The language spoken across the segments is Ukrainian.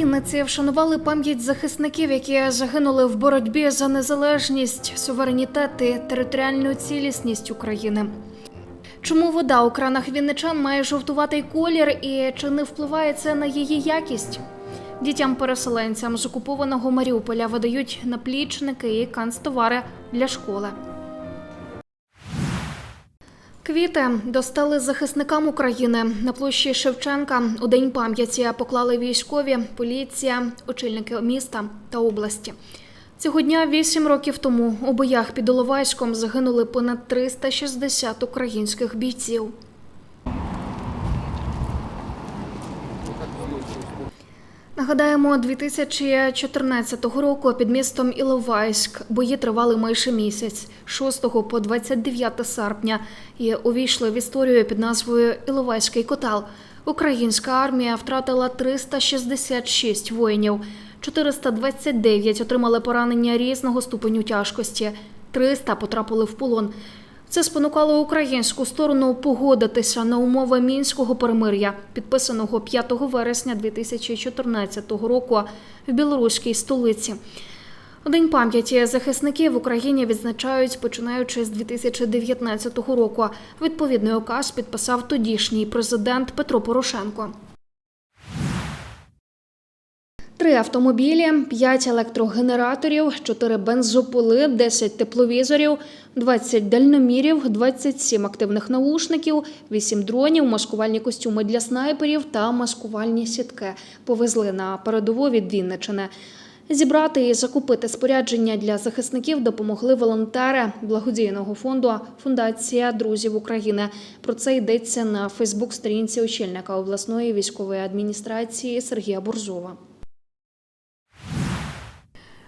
Вінниці вшанували пам'ять захисників, які загинули в боротьбі за незалежність, суверенітет і територіальну цілісність України. Чому вода у кранах вінничан має жовтуватий колір і чи не впливає це на її якість? Дітям-переселенцям з окупованого Маріуполя видають наплічники і канцтовари для школи. Квіти достали захисникам України на площі Шевченка. У день пам'яті поклали військові, поліція, очільники міста та області. Цього дня вісім років тому у боях під Оловайськом загинули понад 360 українських бійців. Нагадаємо, 2014 року під містом Іловайськ бої тривали майже місяць, 6 по 29 серпня, і увійшли в історію під назвою Іловайський котел. Українська армія втратила 366 воїнів, 429 отримали поранення різного ступеню тяжкості, 300 потрапили в полон. Це спонукало українську сторону погодитися на умови мінського перемир'я, підписаного 5 вересня 2014 року в білоруській столиці. День пам'яті захисників в Україні відзначають починаючи з 2019 року. Відповідний указ підписав тодішній президент Петро Порошенко. Три автомобілі, п'ять електрогенераторів, чотири бензопили, 10 тепловізорів, 20 дальномірів, 27 активних наушників, 8 дронів, маскувальні костюми для снайперів та маскувальні сітки повезли на передову від Вінничини. Зібрати і закупити спорядження для захисників допомогли волонтери благодійного фонду Фундація друзів України. Про це йдеться на Фейсбук-сторінці очільника обласної військової адміністрації Сергія Борзова.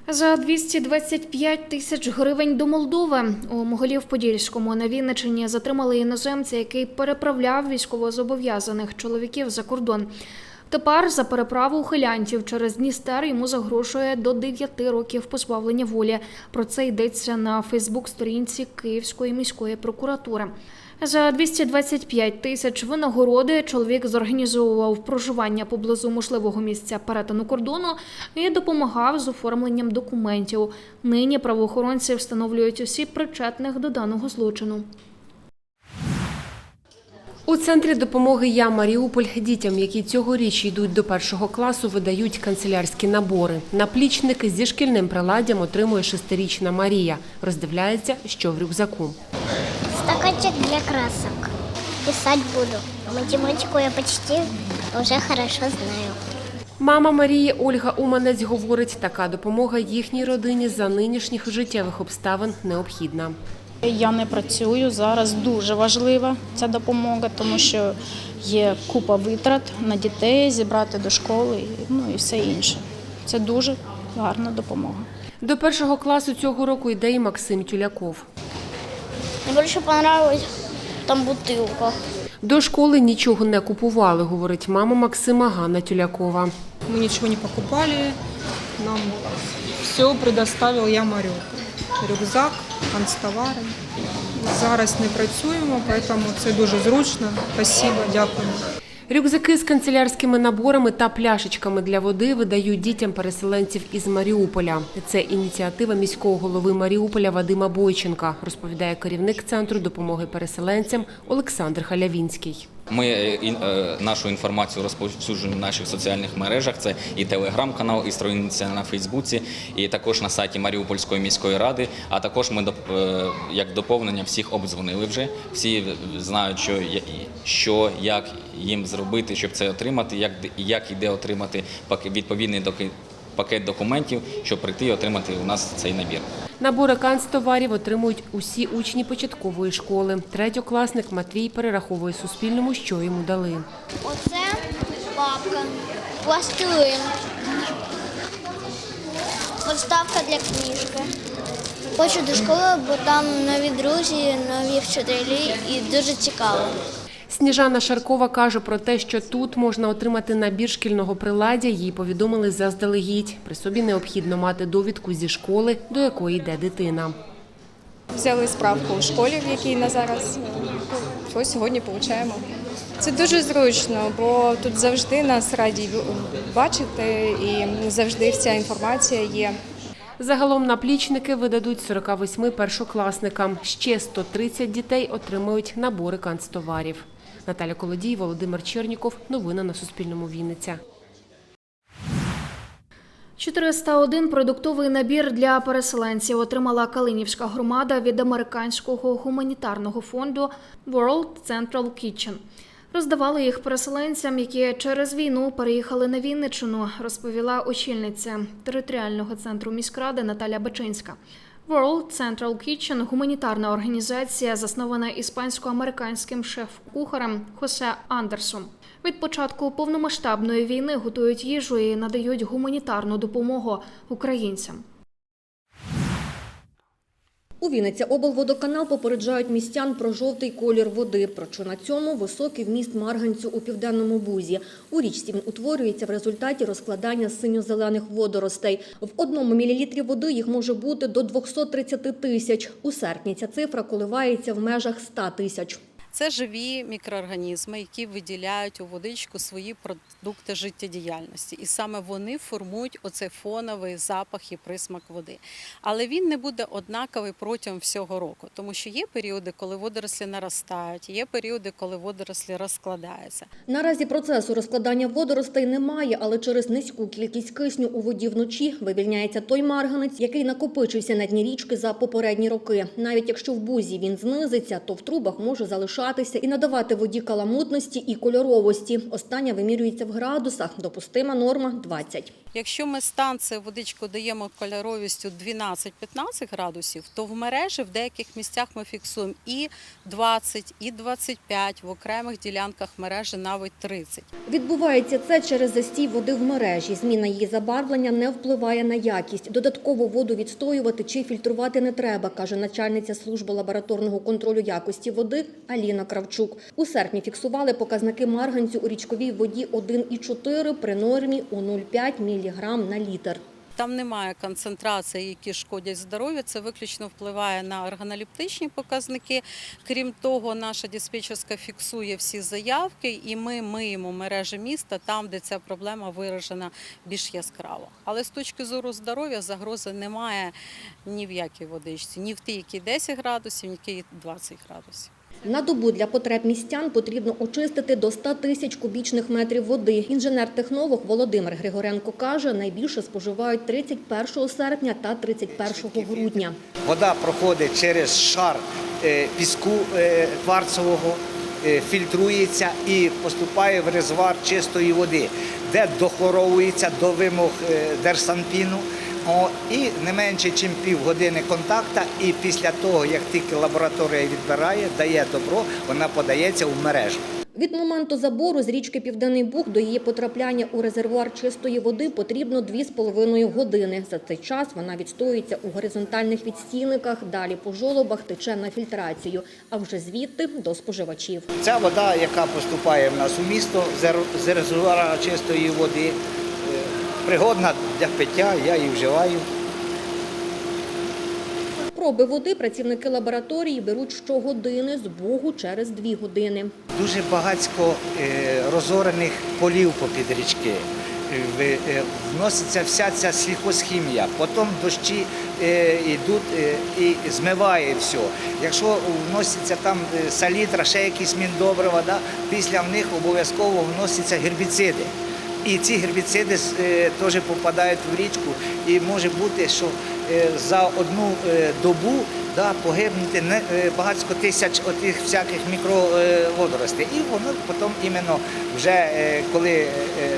За 225 тисяч гривень до Молдови у Моголів-Подільському на Вінничині затримали іноземця, який переправляв військовозобов'язаних чоловіків за кордон. Тепер за переправу ухилянтів через Дністер йому загрожує до 9 років позбавлення волі. Про це йдеться на Фейсбук-сторінці Київської міської прокуратури. За 225 тисяч винагороди чоловік зорганізовував проживання поблизу можливого місця перетину кордону і допомагав з оформленням документів. Нині правоохоронці встановлюють осіб причетних до даного злочину. У центрі допомоги Я Маріуполь дітям, які цьогоріч йдуть до першого класу, видають канцелярські набори. Наплічники зі шкільним приладдям отримує шестирічна Марія. Роздивляється, що в рюкзаку. Стаканчик для красок. Писать буду. Математику я почти уже хорошо знаю. Мама Марії Ольга Уманець говорить, така допомога їхній родині за нинішніх життєвих обставин необхідна. Я не працюю зараз. Дуже важлива ця допомога, тому що є купа витрат на дітей, зібрати до школи, ну і все інше. Це дуже гарна допомога. До першого класу цього року йде і Максим Тюляков. Больше понравилась там бутылка. До школи нічого не купували, говорить мама Максима Ганна Тюлякова. Мы ничего не покупали, нам все предоставил я Маріуполь. Рюкзак, канцтовари. Зараз не працюємо, тому це дуже зручно. Спасибо, дякуємо. Рюкзаки з канцелярськими наборами та пляшечками для води видають дітям переселенців із Маріуполя. Це ініціатива міського голови Маріуполя Вадима Бойченка, розповідає керівник центру допомоги переселенцям Олександр Халявінський. Ми е, е, нашу інформацію розповсюджуємо в наших соціальних мережах. Це і телеграм-канал, і сторінця на Фейсбуці, і також на сайті Маріупольської міської ради. А також ми е, як доповнення всіх обдзвонили вже. Всі знають, що що як їм зробити, щоб це отримати, як як і де отримати відповідний пакет документів, щоб прийти і отримати у нас цей набір. Набори канцтоварів отримують усі учні початкової школи. Третьокласник Матвій перераховує Суспільному, що йому дали. Оце папка, пластилин, подставка для книжки. Хочу до школи, бо там нові друзі, нові вчителі і дуже цікаво. Сніжана Шаркова каже про те, що тут можна отримати набір шкільного приладдя. Їй повідомили заздалегідь. При собі необхідно мати довідку зі школи, до якої йде дитина. Взяли справку у школі, в якій на зараз. Ось сьогодні получаємо Це дуже зручно, бо тут завжди нас раді бачити і завжди вся інформація є. Загалом наплічники видадуть 48 першокласникам. Ще 130 дітей отримують набори канцтоварів. Наталя Колодій, Володимир Черніков. Новини на Суспільному. Вінниця. 401 продуктовий набір для переселенців отримала Калинівська громада від американського гуманітарного фонду World Central Kitchen. Роздавали їх переселенцям, які через війну переїхали на Вінниччину, розповіла очільниця територіального центру міськради Наталя Бачинська. World Central Kitchen – гуманітарна організація, заснована іспансько-американським шеф-кухарем Хосе Андерсом. Від початку повномасштабної війни готують їжу і надають гуманітарну допомогу українцям. У Вінниця облводоканал попереджають містян про жовтий колір води. Про що на цьому високий вміст марганцю у південному бузі. У річці він утворюється в результаті розкладання синьо-зелених водоростей. В одному мілілітрі води їх може бути до 230 тисяч. У серпні ця цифра коливається в межах 100 тисяч. Це живі мікроорганізми, які виділяють у водичку свої продукти життєдіяльності. І саме вони формують оцей фоновий запах і присмак води. Але він не буде однаковий протягом всього року, тому що є періоди, коли водорослі наростають, є періоди, коли водорослі розкладаються. Наразі процесу розкладання водоростей немає, але через низьку кількість кисню у воді вночі вивільняється той марганець, який накопичився на дні річки за попередні роки. Навіть якщо в бузі він знизиться, то в трубах може залишатися і надавати воді каламутності і кольоровості. Остання вимірюється в градусах. Допустима норма 20. Якщо ми станцію водичку даємо кольоровістю 12-15 градусів, то в мережі в деяких місцях ми фіксуємо і 20, і 25, в окремих ділянках мережі навіть 30. Відбувається це через застій води в мережі. Зміна її забарвлення не впливає на якість. Додатково воду відстоювати чи фільтрувати не треба, каже начальниця служби лабораторного контролю якості води Аліна Кравчук. У серпні фіксували показники марганцю у річковій воді 1,4 при нормі у 0,5 мг на літр. Там немає концентрацій, які шкодять здоров'ю. Це виключно впливає на органолептичні показники. Крім того, наша диспетчерська фіксує всі заявки, і ми миємо мережі міста там, де ця проблема виражена більш яскраво. Але з точки зору здоров'я загрози немає ні в якій водичці, ні в тій, які 10 градусів, ні в тій 20 градусів. На добу для потреб містян потрібно очистити до 100 тисяч кубічних метрів води. Інженер-технолог Володимир Григоренко каже, найбільше споживають 31 серпня та 31 грудня. Вода проходить через шар е, піску е, кварцевого, е, фільтрується і поступає в резервуар чистої води, де дохлоровується до вимог Держсанпіну. О, і не менше, ніж півгодини контакта, і після того, як тільки лабораторія відбирає, дає добро, вона подається в мережу. Від моменту забору з річки Південний Буг до її потрапляння у резервуар чистої води потрібно 2,5 години. За цей час вона відстоюється у горизонтальних відстійниках, далі по жолобах тече на фільтрацію, а вже звідти до споживачів. Ця вода, яка поступає в нас у місто з резервуара чистої води, пригодна для пиття, я її вживаю. Проби води працівники лабораторії беруть щогодини з Бугу через 2 години. Дуже багатько е, розорених полів попід річки. Е, в- Вноситься вся ця сільхозхімія, потім дощі е, йдуть і змиває все. Якщо вноситься там салітра, ще якісь міндобрива, да, після них обов'язково вносяться гербіциди. І ці гербіциди е, теж попадають в річку, і може бути, що е, за одну е, добу да, погибнути не, е, багатько тисяч отих всяких мікроводоростей. І воно потім іменно вже е, коли е,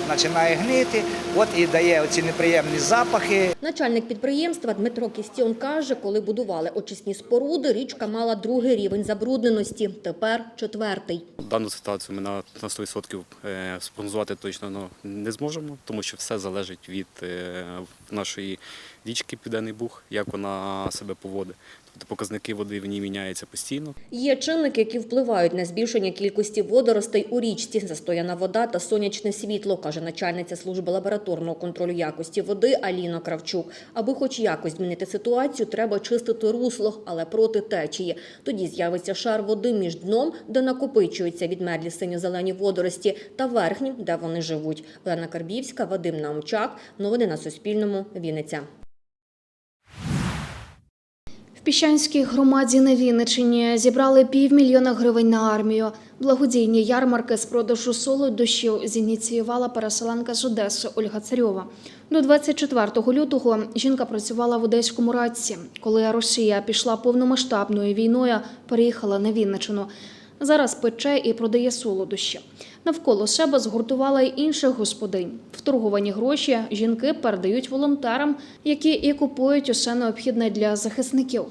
починає гнити, от і дає оці неприємні запахи. Начальник підприємства Дмитро Кістіон каже, коли будували очисні споруди, річка мала другий рівень забрудненості, тепер четвертий. Дану ситуацію ми на, на 100% е, спрогнозувати точно ну, не зможемо, тому що все залежить від е, нашої річки Південний Буг, як вона себе поводить. Тобто показники води в ній міняються постійно. Є чинники, які впливають на збільшення кількості водоростей у річці, застояна вода та сонячне світло, каже начальниця служби лабораторного контролю якості води Аліна Кравчук. Аби хоч якось змінити ситуацію, треба чистити русло, але проти течії. Тоді з'явиться шар води між дном, де накопичуються відмерлі синьо-зелені водорості, та верхнім, де вони живуть. Олена Карбівська, Вадим Наумчак. Новини на Суспільному. Вінниця. Піщанській громаді на Вінниччині зібрали півмільйона гривень на армію. Благодійні ярмарки з продажу солодощів зініціювала переселенка з Одеси Ольга Царьова. До 24 лютого жінка працювала в Одеському радці. Коли Росія пішла повномасштабною війною, переїхала на Вінниччину. Зараз пече і продає солодощі. Навколо себе згуртувала й інших господинь. Вторговані гроші жінки передають волонтерам, які і купують усе необхідне для захисників.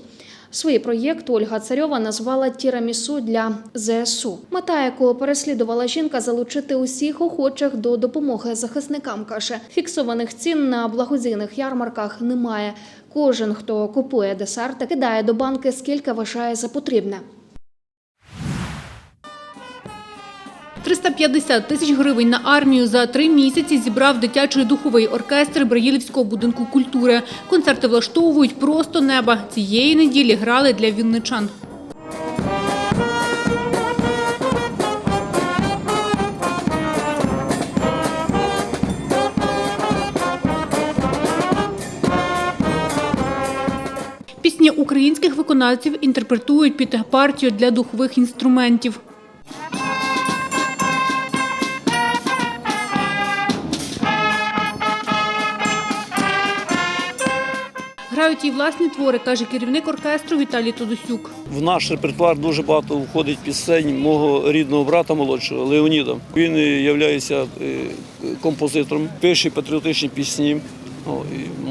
Свій проєкт Ольга Царьова назвала Тірамісу для ЗСУ. Мета, яку переслідувала жінка, залучити усіх охочих до допомоги захисникам. каже, фіксованих цін на благодійних ярмарках немає. Кожен, хто купує десерти, кидає до банки скільки вважає за потрібне. 350 тисяч гривень на армію за три місяці зібрав дитячий духовий оркестр Браїлівського будинку культури. Концерти влаштовують просто неба. Цієї неділі грали для вінничан. Пісні українських виконавців інтерпретують під партію для духових інструментів. Грають і власні твори, каже керівник оркестру Віталій Тодосюк. В наш репертуар дуже багато входить пісень мого рідного брата молодшого Леоніда. Він є композитором, пише патріотичні пісні,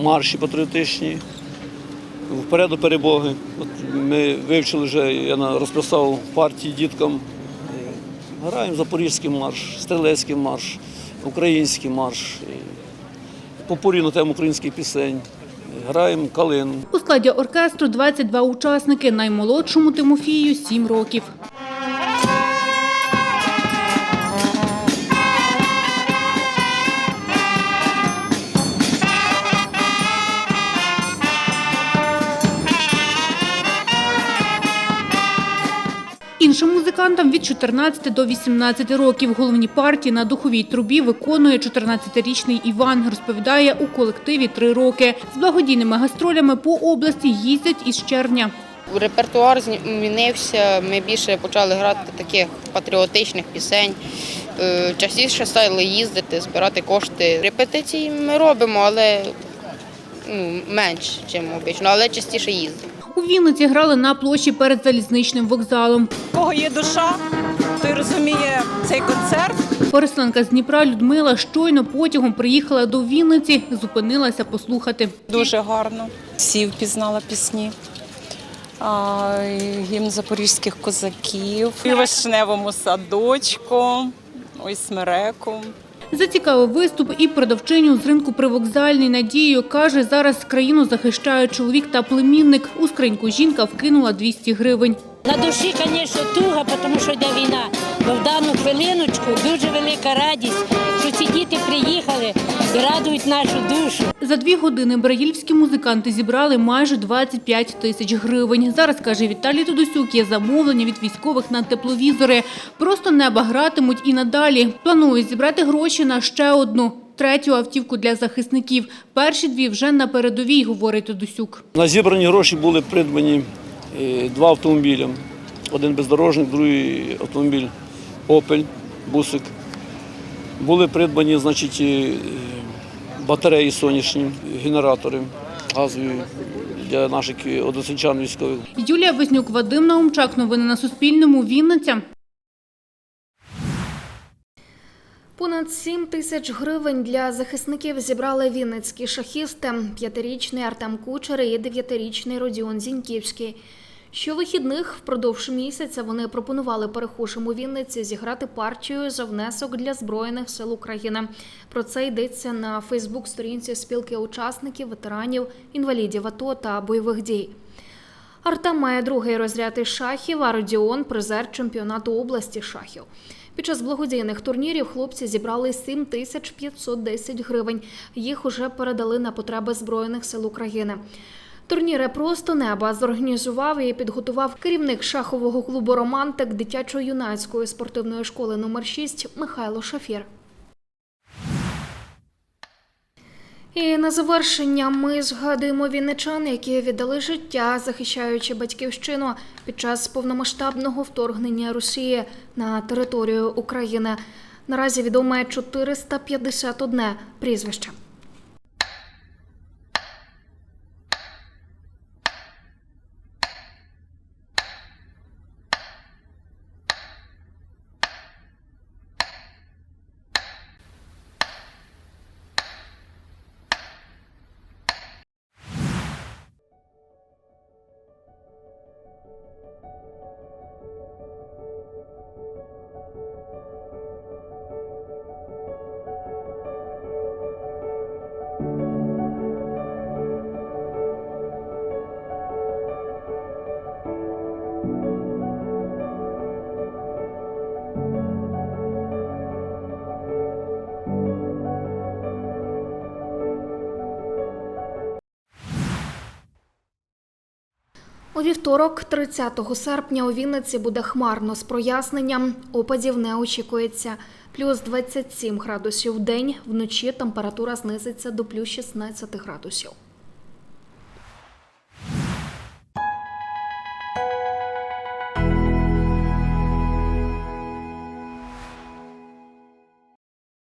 марші патріотичні. Вперед до перемоги. От ми вивчили вже, я розписав партії діткам. Е, Граємо запорізький марш, стрілецький марш, український марш, е, попурі на тему українських пісень. Граємо калину. У складі оркестру 22 учасники. Наймолодшому Тимофію 7 років. Іншим музикантам від 14 до 18 років. Головні партії на духовій трубі виконує 14-річний Іван. Розповідає, у колективі три роки. З благодійними гастролями по області їздять із червня. Репертуар змінився. Ми більше почали грати таких патріотичних пісень. Е, Частіше стали їздити, збирати кошти. Репетиції ми робимо, але ну, менш, ніж обично, але частіше їздимо. У Вінниці грали на площі перед залізничним вокзалом. Кого є душа, той розуміє цей концерт. Переселенка з Дніпра Людмила щойно потягом приїхала до Вінниці, зупинилася послухати. Дуже гарно. Всі впізнала пісні. А, Гімн запорізьких козаків, і вишневому садочку, ось смереку. Зацікавив виступ і продавчиню з ринку привокзальний Надію Каже, зараз країну захищає чоловік та племінник. У скриньку жінка вкинула 200 гривень. На душі, звісно, туга, тому що йде війна. Бо в дану хвилиночку дуже велика радість, що ці діти приїхали і радують нашу душу. За дві години браїльські музиканти зібрали майже 25 тисяч гривень. Зараз, каже Віталій Тодосюк, є замовлення від військових на тепловізори. Просто неба гратимуть і надалі. Планують зібрати гроші на ще одну. Третю автівку для захисників. Перші дві вже на передовій, говорить Тодосюк. На зібрані гроші були придбані е, два автомобілі. Один бездорожник, другий автомобіль Opel, бусик. Були придбані значить, е, батареї сонячні, генератори газові для наших односельчан військових. Юлія Вознюк, Вадим Наумчак. Новини на Суспільному. Вінниця. Понад 7 тисяч гривень для захисників зібрали вінницькі шахісти. П'ятирічний Артем Кучер і дев'ятирічний Родіон Зіньківський. Щовихідних впродовж місяця вони пропонували перехожим у Вінниці зіграти партію за внесок для Збройних сил України. Про це йдеться на Фейсбук-сторінці спілки учасників, ветеранів, інвалідів АТО та бойових дій. Артем має другий розряд із шахів, а Родіон – призер чемпіонату області шахів. Під час благодійних турнірів хлопці зібрали 7510 гривень. Їх уже передали на потреби Збройних сил України. Турніри просто неба зорганізував і підготував керівник шахового клубу Романтик дитячо-юнацької спортивної школи номер 6 Михайло Шафір. І на завершення ми згадуємо вінничан, які віддали життя, захищаючи батьківщину під час повномасштабного вторгнення Росії на територію України. Наразі відоме 451 прізвище. У вівторок, 30 серпня, у Вінниці буде хмарно з проясненням. Опадів не очікується. Плюс 27 градусів в день, вночі температура знизиться до плюс 16 градусів.